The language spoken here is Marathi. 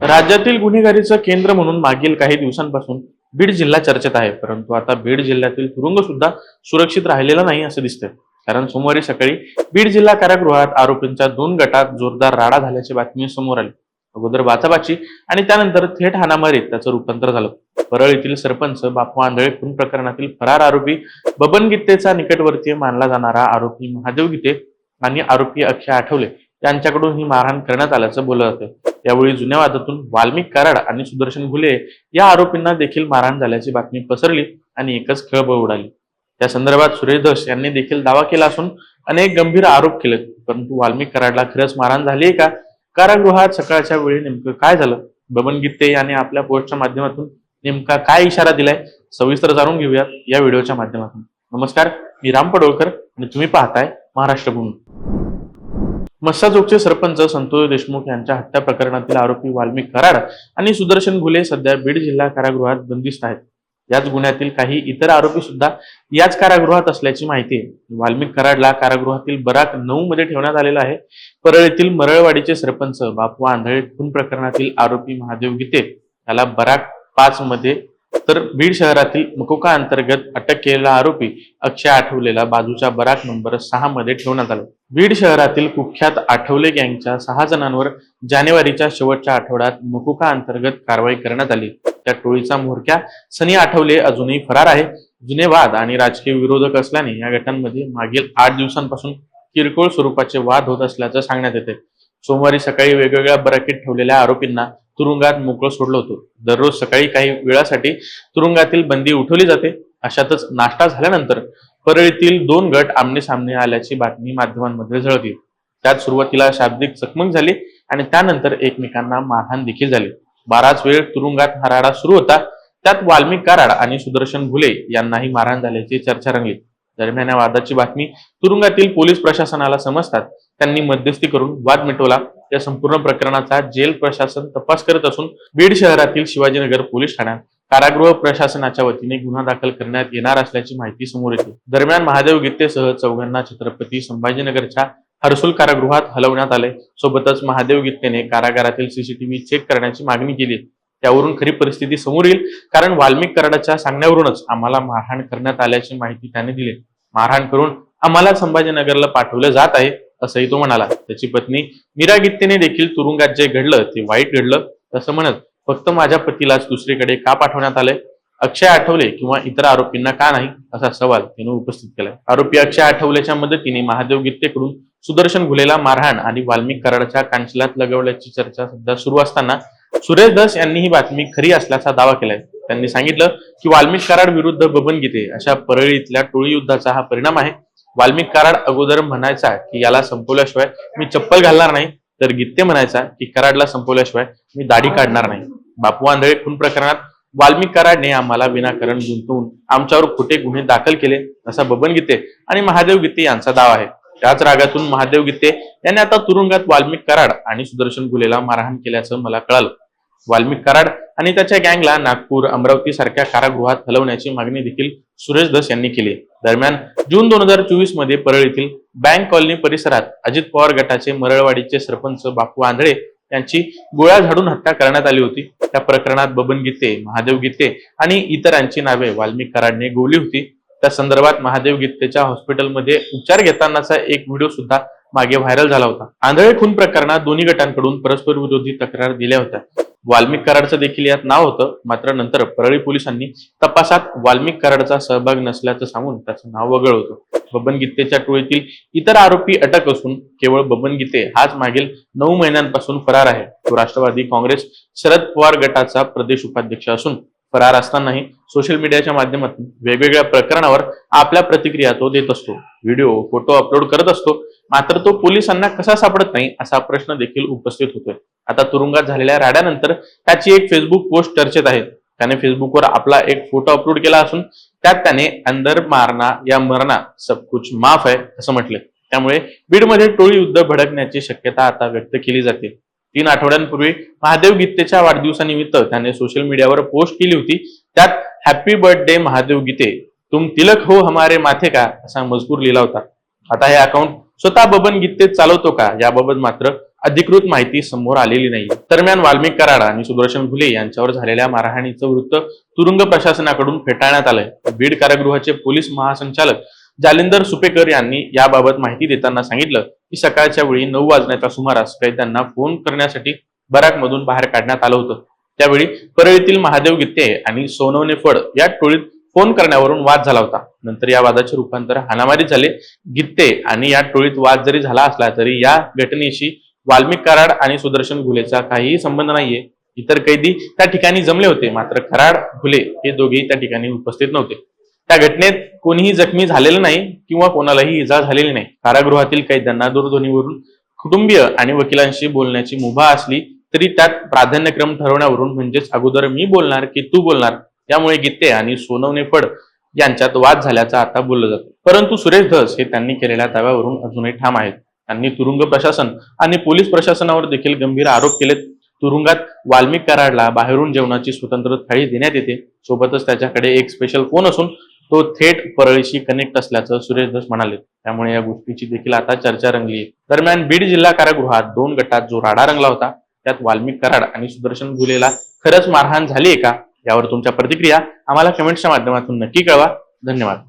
राज्यातील गुन्हेगारीचं केंद्र म्हणून मागील काही दिवसांपासून बीड जिल्हा चर्चेत आहे. परंतु आता बीड जिल्ह्यातील तुरुंग सुद्धा सुरक्षित राहिलेला नाही असं दिसतंय. कारण सोमवारी सकाळी बीड जिल्हा कारागृहात आरोपींच्या दोन गटात जोरदार राडा झाल्याची बातमी समोर आली. अगोदर बाचाबाची आणि त्यानंतर थेट हाणामारीत त्याचं रूपांतर झालं. परळ येथील सरपंच बापू आंधळे खून प्रकरणातील फरार आरोपी बबन गीतेचा निकटवर्तीय मानला जाणारा आरोपी महादेव गीते आणि आरोपी अक्षय आठवले. त्यांच्याकडून ही मारहाण करण्यात आल्याचं बोललं जातं यावेळी जुन्या वादातून वाल्मिक कराड आणि सुदर्शन घुले या आरोपींना देखील मारहाण झाल्याची बातमी पसरली आणि एकच खळबळ उडाली. त्या संदर्भात सुरेश दश यांनी देखील दावा केला असून अनेक गंभीर आरोप केले परंतु वाल्मिक कराडला खरंच मारहाण झाली का? कारागृहात सकाळच्या वेळी नेमकं काय झालं? बबन गित्ते यांनी आपल्या पोस्टच्या माध्यमातून नेमका काय इशारा दिलाय? सविस्तर जाणून घेऊयात या व्हिडिओच्या माध्यमातून. नमस्कार मी राम पडोळकर आणि तुम्ही पाहताय महाराष्ट्र भूमी. मस्साजोगचे सरपंच संतोष देशमुख यांच्या हत्या प्रकरणातील आरोपी वाल्मिक कराड आणि सुदर्शन घुले सध्या बीड जिल्हा कारागृहात बंदिस्त आहेत. याच गुन्ह्यातील काही इतर आरोपी सुद्धा याच कारागृहात असल्याची माहिती आहे. वाल्मिक कराडला कारागृहातील बराक नऊ मध्ये ठेवण्यात आलेला आहे. परळीतील मरळवाडीचे सरपंच बापू आंधळे खून प्रकरणातील आरोपी महादेव गीते याला बराक पाच मध्ये तर बीड शहरातील मकोका अंतर्गत अटक केलेला आरोपी अक्षय आठवलेला बाजूच्या बराक नंबर सहा मध्ये ठेवण्यात आला. बीड शहरातील कुख्यात आठवले गँगच्या सहा जणांवर जानेवारीच्या शेवटच्या आठवड्यात मकोका अंतर्गत कारवाई करण्यात आली. त्या टोळीचा म्होरक्या सनी आठवले अजूनही फरार आहे. जुने वाद आणि राजकीय विरोधक असल्याने या गटांमध्ये मागील आठ दिवसांपासून किरकोळ स्वरूपाचे वाद होत असल्याचं सांगण्यात येते. सोमवारी सकाळी वेगवेगळ्या बराकीत ठेवलेल्या आरोपींना तुरुंगात मोकळं सोडलं होतं. दररोज सकाळी काही वेळासाठी तुरुंगातील बंदी उठवली जाते. अशातच नाश्ता झाल्यानंतर परळीतील दोन गट आमने सामने आल्याची बातमी माध्यमांमध्ये झळकली. त्यात सुरुवातीला शाब्दिक चकमक झाली आणि त्यानंतर एकमेकांना मारहाण देखील झाली. बराच वेळ तुरुंगात हा राडा सुरू होता. त्यात वाल्मिक कराड आणि सुदर्शन भुले यांनाही मारहाण झाल्याची चर्चा रंगली. दरम्यान या वादाची बातमी तुरुंगातील पोलीस प्रशासनाला समजतात. त्यांनी मध्यस्थी करून वाद मिटवला. या संपूर्ण प्रकरणाचा जेल प्रशासन तपास करत असून बीड शहरातील शिवाजीनगर पोलीस ठाण्यात कारागृह प्रशासनाच्या वतीने गुन्हा दाखल करण्यात येणार असल्याची माहिती समोर येते. दरम्यान महादेव गीतेसह चौघांना छत्रपती संभाजीनगरच्या हर्सुल कारागृहात हलवण्यात आले. सोबतच महादेव गीतेने कारागारातील सीसीटीव्ही चेक करण्याची मागणी केली. त्यावरून खरी परिस्थिती समोर येईल कारण वाल्मिक कराडाच्या सांगण्यावरूनच आम्हाला मारहाण करण्यात आल्याची माहिती त्याने दिली. मारहाण करून आम्हाला संभाजीनगरला पाठवलं जात आहे असंही तो म्हणाला. त्याची पत्नी मीरा गित्तेने देखील तुरुंगात जे घडलं ते वाईट घडलं तसं म्हणत फक्त माझ्या पतीलाच दुसरीकडे का पाठवण्यात आलंय? अक्षय आठवले किंवा इतर आरोपींना का नाही? असा सवाल त्याने उपस्थित केलाय. आरोपी अक्षय आठवलेच्या मदतीने महादेव गित्तेकडून सुदर्शन घुलेला मारहाण आणि वाल्मिक कराडच्या कांचल्यात लगवल्याची चर्चा सध्या सुरू असताना सुरेश धस यांनी ही बातमी खरी असल्याचा दावा केलाय. त्यांनी सांगितलं की वाल्मिक कराड विरुद्ध बबन गीते अशा परळीतल्या टोळी युद्धाचा हा परिणाम आहे. वाल्मिक कराड अगोदर म्हणायचा की याला संपवल्याशिवाय मी चप्पल घालणार नाही तर गीते म्हणायचा की कराडला संपवल्याशिवाय मी दाढी काढणार नाही. बापू आंधळे खून प्रकरणात वाल्मिक कराडने आम्हाला विनाकारण गुंतवून आमच्यावर खोटे गुन्हे दाखल केले असा बबन गीते आणि महादेव गीते यांचा दावा आहे. त्याच रागातून महादेव गीते यांनी आता तुरुंगात वाल्मिक कराड आणि सुदर्शन गुलेला मारहाण केल्याचं मला कळालं. वाल्मिक कराड आणि त्याच्या गँगला नागपूर अमरावती सारख्या कारागृहात हलवण्याची मागणी देखील सुरेश धस यांनी केली. दरम्यान जून दोन हजार चोवीसमध्ये परळ येथील बँक कॉलनी परिसरात अजित पवार गटाचे मरळवाडीचे सरपंच बापू आंधळे यांची गोळ्या झाडून हत्या करण्यात आली होती. त्या प्रकरणात बबन गीते महादेव गीते आणि इतरांची नावे वाल्मिक कराडने गोवली होती. त्या संदर्भात महादेव गीतेच्या हॉस्पिटलमध्ये उपचार घेतानाचा एक व्हिडिओ सुद्धा मागे व्हायरल झाला होता. आंधळे खून प्रकरणात दोन्ही गटांकडून परस्पर विरोधी तक्रार दिल्या होत्या. वाल्मिक कराडचं देखील यात नाव होतं मात्र नंतर परळी पोलिसांनी तपासात वाल्मिक कराडचा सहभाग नसल्याचं सांगून त्याचं नाव वगळ होतं. बबन गीतेच्या टोळीतील इतर आरोपी अटक असून केवळ बबन गीते हाच मागील नऊ महिन्यांपासून फरार आहे. तो राष्ट्रवादी काँग्रेस शरद पवार गटाचा प्रदेश उपाध्यक्ष असून फरार असतानाही सोशल मीडियाच्या माध्यमातून वेगवेगळ्या प्रकरणावर आपल्या प्रतिक्रिया तो देत असतो. व्हिडिओ फोटो अपलोड करत असतो. मात्र तो पोलिसांना कसा सापडत नाही असा प्रश्न देखील उपस्थित होतोय. आता तुरुंगात झालेल्या राड्यानंतर त्याची एक फेसबुक पोस्ट चर्चेत आहे. त्याने फेसबुकवर आपला एक फोटो अपलोड केला असून त्यात त्याने अंदर मारना या मरणा सब कुछ माफ आहे असं म्हटले त्यामुळे बीडमध्ये टोळी युद्ध भडकण्याची शक्यता आता व्यक्त केली जाते. तीन आठवड्यांपूर्वी महादेव गीतेच्या वाढदिवसानिमित्त त्याने सोशल मीडियावर पोस्ट केली होती. त्यात हॅपी बर्थडे महादेव गीते. तुम तिलक हो हमारे माथे का? असा मजकूर लिहिला होता. आता हे अकाउंट स्वतः बबन गीते चालवतो का? याबाबत मात्र अधिकृत माहिती समोर आलेली नाही. दरम्यान वाल्मिक कराड आणि सुदर्शन फुले यांच्यावर झालेल्या मारहाणीचं वृत्त तुरुंग प्रशासनाकडून फेटाळण्यात आलंय. बीड कारागृहाचे पोलीस महासंचालक जालिंदर सुपेकर यांनी याबाबत माहिती देताना सांगितलं की सकाळच्या वेळी नऊ वाजण्याच्या सुमारास कैद्यांना फोन करण्यासाठी बराकमधून बाहेर काढण्यात आलं होतं. त्यावेळी परळीतील महादेव गित्ते आणि सोनवणे फड या टोळीत फोन करण्यावरून वाद झाला होता. नंतर या वादाचे रूपांतर हाणामारीत झाले. गित्ते आणि या टोळीत वाद जरी झाला असला तरी या घटनेशी वाल्मिक कराड आणि सुदर्शन घुलेचा काहीही संबंध नाहीये. इतर कैदी त्या ठिकाणी जमले होते. मात्र कराड घुले हे दोघेही त्या ठिकाणी उपस्थित नव्हते. त्या घटनेत कोणीही जखमी झालेलं नाही किंवा कोणालाही इजा झालेली नाही. कारागृहातील कैद्यांना दूरध्वनीवरून कुटुंबीय आणि वकिलांशी बोलण्याची मुभा असली तरी त्यात प्राधान्यक्रम ठरवण्यावरून म्हणजेच अगोदर मी बोलणार की तू बोलणार त्यामुळे गीते आणि सोनवणे फड यांच्यात वाद झाल्याचा आता बोललं जातं. परंतु सुरेश धस हे त्यांनी केलेल्या दाव्यावरून अजूनही ठाम आहेत. त्यांनी तुरुंग प्रशासन आणि पोलीस प्रशासनावर देखील गंभीर आरोप केलेत. तुरुंगात वाल्मिक कराडला बाहेरून जेवणाची स्वतंत्र थाळी देण्यात येते. सोबतच त्याच्याकडे एक स्पेशल फोन असून तो थेट परळीशी कनेक्ट असल्याचं सुरेश धस म्हणाले. त्यामुळे या गोष्टीची देखील आता चर्चा रंगली. दरम्यान बीड जिल्हा कारागृहात दोन गटात जो राडा रंगला होता त्यात वाल्मिक कराड आणि सुदर्शन गुलेला खरंच मारहाण झाली आहे का? यावर तुमच्या प्रतिक्रिया आम्हाला कमेंट्सच्या माध्यमातून नक्की कळवा. धन्यवाद.